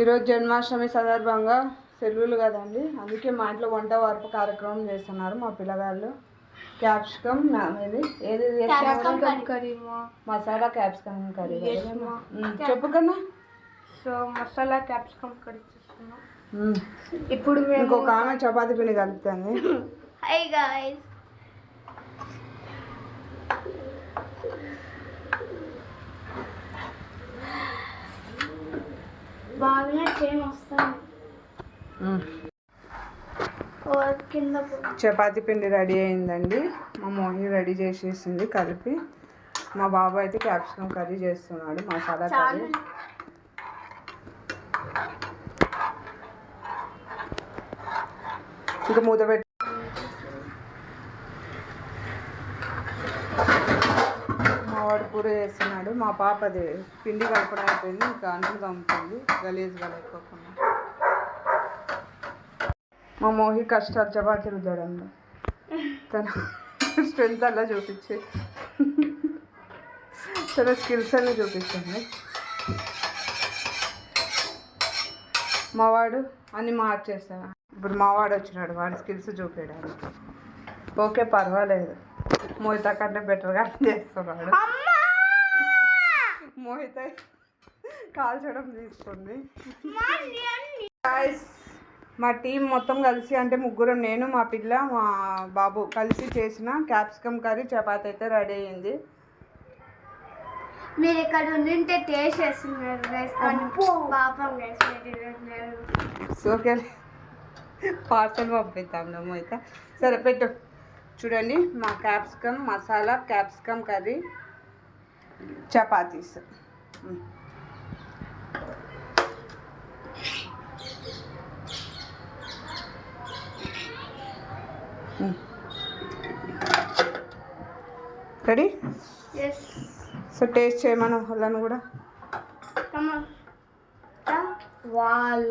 ఈరోజు జన్మాష్టమి సందర్భంగా సెలవులు కదండి. అందుకే మా ఇంట్లో వంట వార్పు కార్యక్రమం చేస్తున్నారు మా పిల్లగాళ్ళు. క్యాప్సికమ్ ఇది? ఏది మసాలా క్యాప్సికమ్ కర్రీ. చెప్పు కన్నా. So masala capsicum curry. ఇప్పుడు మేము ఇంకొక ఆమె చపాతీ పిండి కలుపుతుంది. హై గాయ్స్ చపాతి పిండి రెడీ అయిందండి. మా మోహి రెడీ చేసేసింది కలిపి. మా బాబు అయితే క్యాప్సికమ్ కర్రీ చేస్తున్నాడు మసాలా కర్రీ. ఇంకా మూత పెట్టి మా వాడు కూర చేస్తున్నాడు. మా పాప అది పిండి కలపడం అయిపోయింది. ఇంకా అంట్లు తమ్ముతుంది గలీజ్ కలపకుండా మా మోహి కష్టాలు చపాతీ రుద్దడంలో తన స్ట్రెంత్ అలా చూపించి. తన స్కిల్స్ అన్నీ చూపించండి మావాడు అన్నీ మార్చేస్తాను ఇప్పుడు మావాడు వచ్చినాడు. వాడి స్కిల్స్ చూపించడానికి ఓకే పర్వాలేదు. మోహిత కంటే బెటర్గా చేస్తున్నాడు. మోహిత కాల్చడం తీసుకుంది. మా టీం మొత్తం కలిసి అంటే ముగ్గురం నేను మా పిల్ల మా బాబు కలిసి చేసిన క్యాప్సికమ్ కర్రీ చపాతీ అయితే రెడీ అయ్యింది. మీరు ఇక్కడ ఉండింటే టేస్ట్ చేస్తున్నారు పాపం ఓకే పార్సల్ పంపిద్దాం మోహిత. సరే పెట్టు. చూడండి మా capsicum masala capsicum curry. Chapatis. Ready? So taste చేయమను వాళ్ళని కూడా. వాళ్ళ